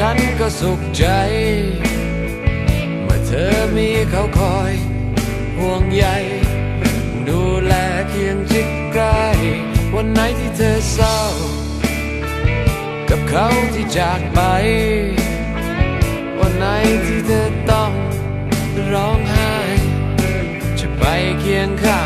ฉันก็สุขใจ เมื่อเธอมีเขาคอย ห่วงใยดูแลเคียงชิดใกล้วันไหนที่เธอเศร้า กับเขาที่จากไป วันไหนที่เธอต้องร้องไห้ จะไปเคียงข้าง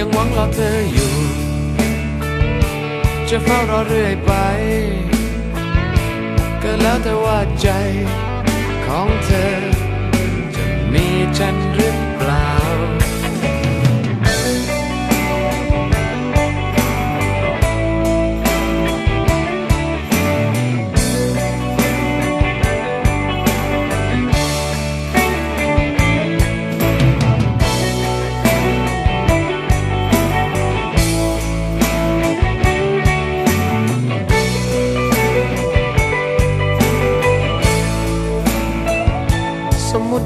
ยังหวังรอเธออยู่ จะเฝ้ารอเรื่อยไป ก็แล้วแต่ว่าใจของเธอ จะมีฉันหรือ